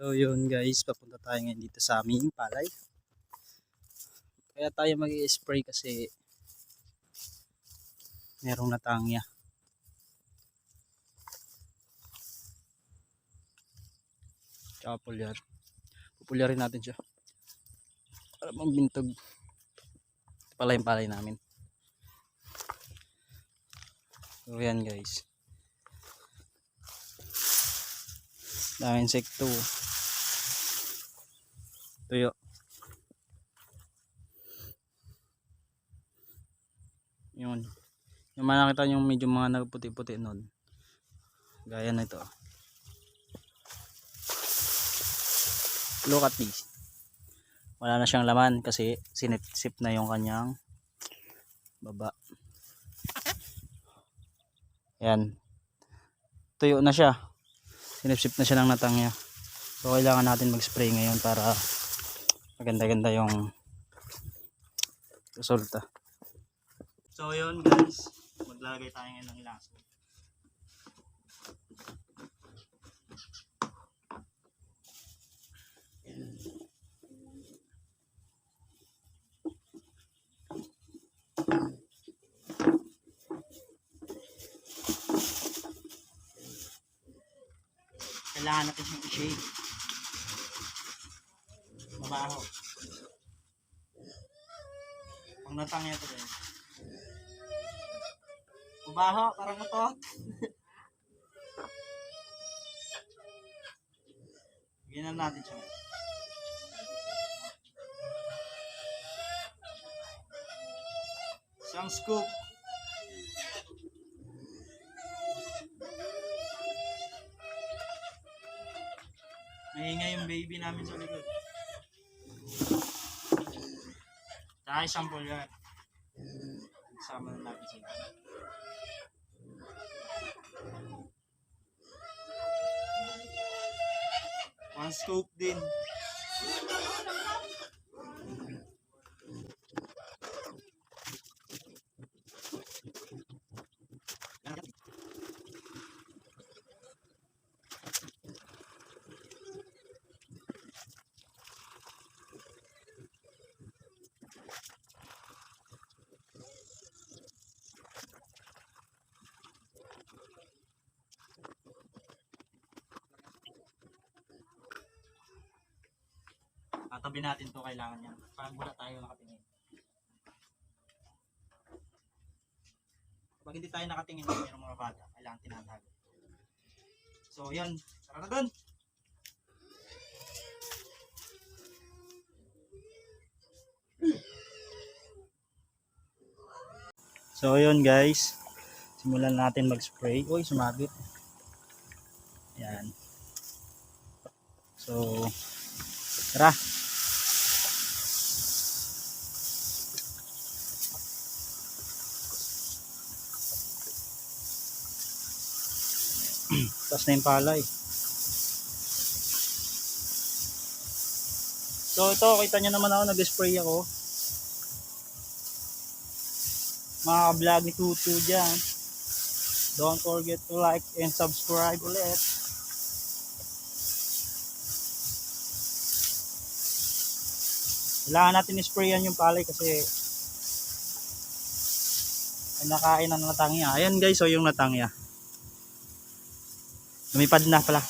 So yun guys, papunta tayo ngayon dito sa aming palay. Kaya tayo mag spray kasi merong natangya. Tsaka pulyar. Pupulyarin natin siya. Para magbintog. Ito pala yung palay namin. So yan guys. Dami insekto. Tuyo. Yun. Yung mga nakita yung medyo mga nagputi-puti nun. Gaya na ito. Look at this. Wala na siyang laman kasi sinip-sip na yung kanyang baba. Yan. Tuyo na siya. Sinipsip na siya ng natangya. So kailangan natin mag-spray ngayon para maganda-ganda yung resulta. So yun guys, maglalagay tayo ngayon ng ilaso. Kailangan natin siyang i-shake. Mabaho. Pang natangya ito rin. Mabaho, parang ito. Na natin siya. Isang scoop. Maingay yung baby namin sa likod. Tsaka isang yan. Sama na natin sila. One scoop din. Tatabi natin to kailangan yan. Pag wala tayo nakatingin. Pag hindi tayo nakatingin, mayroong mga bata. Kailangan tinatago. So, yan. Tara na dun! So, yun guys. Simulan natin mag-spray. Uy, sumabit. Yan. So, tara. Tapos na yung palay. So ito, kita nyo naman ako, nag-spray ako. Mga vlog ni Tutu dyan. Don't forget to like and subscribe ulit. Kailangan natin isprayan yung palay kasi nakain ng natangya. Ayan guys, so yung natangya. Lumipad na pala.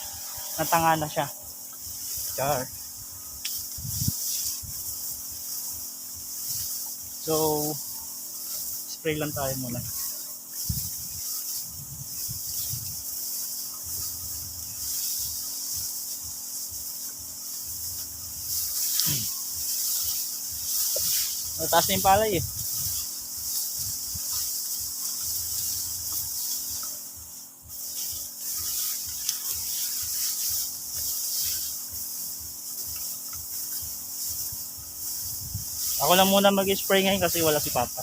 Natanga na siya. Char. So, spray lang tayo muna. Mataas na yung palay eh. Ako lang muna mag-spray ngayon kasi wala si Papa.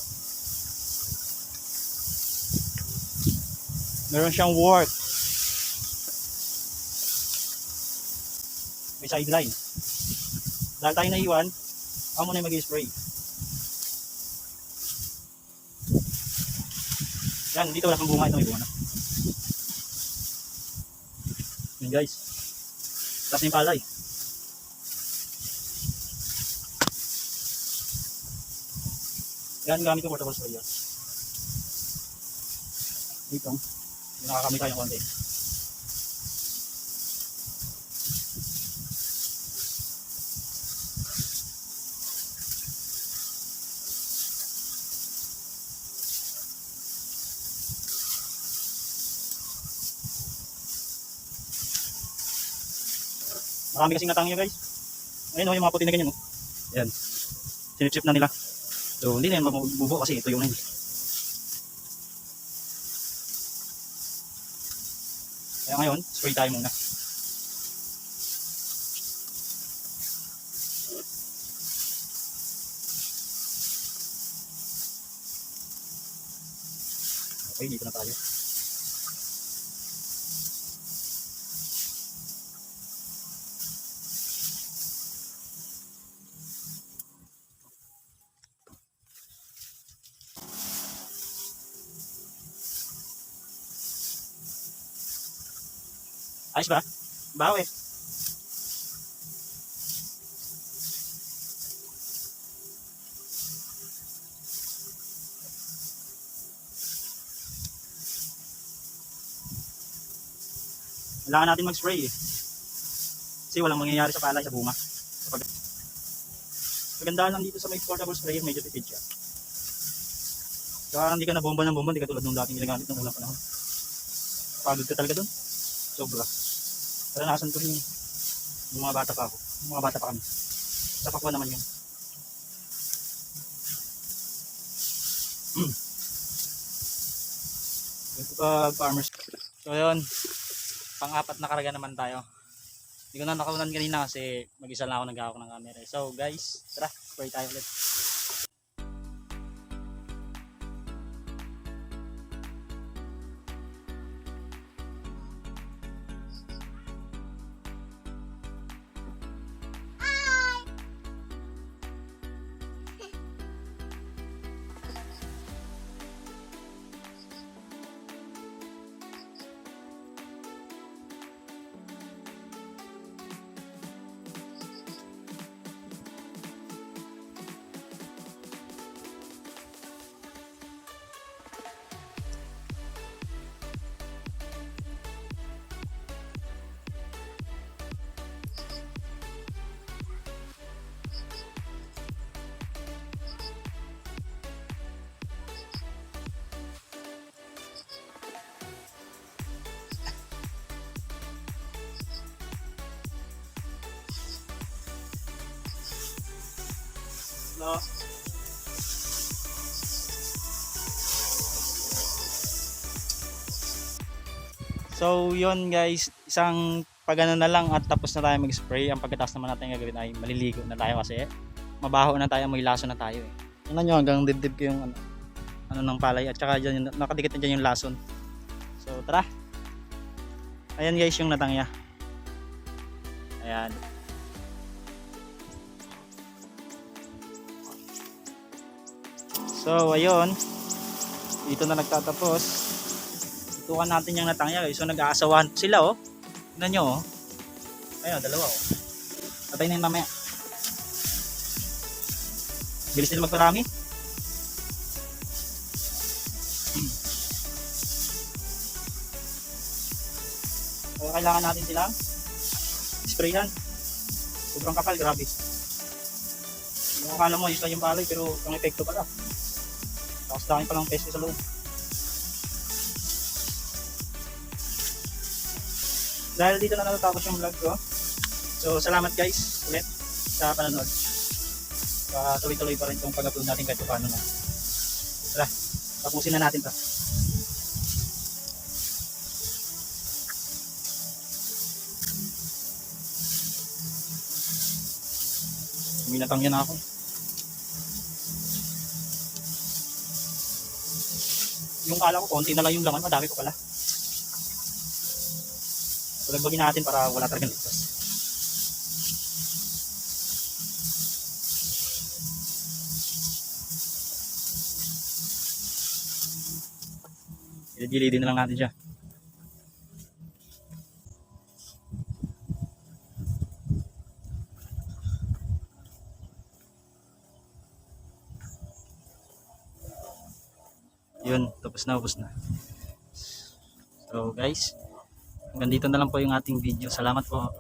Meron siyang work. May sideline. Dahil tayo naiwan, ako muna mag-spray. Yan, dito wala kang bunga. Ito may. Yan guys. Tapos yung palay. Yan gamit ko portable sprayer. Dito. Nakakamit tayo konti. Marami kasing natangyo guys. Ayun o, yung mga puti na ganyan o. Yan. Sinipsip na nila. So, hindi na yan mabubuo kasi ito yung na yun. Kaya ngayon, spray tayo muna. Okay, dito na tayo. Ayos ba? Baho eh. Kailangan natin mag-spray eh. Kasi walang mangyayari sa palay sa bunga. Magandaan lang dito sa may portable sprayer, medyo tipid siya. Kaya hindi ka na bomba ng bomba, hindi ka tulad nung dating ginagamit ng unang panahon. Pagod ka talaga dun. Sobra. Karanasan ko yun. Mga bata pa ako. Yung mga bata pa kami. Sa pakwa naman yun. Ito pa farmers. So yun. Pang-apat na karga naman tayo. Hindi ko na nakunan kanina kasi mag-isa lang ako nag-ahawak ng camera. So guys, tara, spray tayo ulit. No. So, yun guys, isang pagano na lang at tapos na tayo mag-spray. Ang pagkatapos naman natin gagawin ay maliligo na tayo kasi mabaho na tayo, may laso na tayo eh. Tingnan nyo hanggang dibdib ko yung ano, ano ng palay at saka dyan, nakadikit na dyan yung lason. So, tara. Ayan guys yung natangya. Ayan. So, ayun. Dito na nagtatapos. Tutukan natin yung natangya. So, nag-aasawahan sila oh. Tignan nyo oh. Ayun, dalawa oh. Patay na yung mamaya. Bilis nila magparami. So, kailangan natin silang sprayan. Sobrang kapal, grabe. Yung akala mo, lang yung palay, pero ang epekto pala. Tapos dami palang peste sa loob. Dahil dito na natatapos yung vlog ko. So, salamat guys ulit sa panonood. Uh, tuloy-tuloy pa rin itong pag-upload natin kahit paano na. Tara, tapusin na natin to. Minatangyan na ako. Yung kala ko, konti na lang yung laman, madami ko pala. Palagbagin natin para wala talagang ligtas. Gilid-gilidin na lang natin siya. Yun, tapos na, tapos na. So guys, hanggang dito na lang po yung ating video. Salamat po.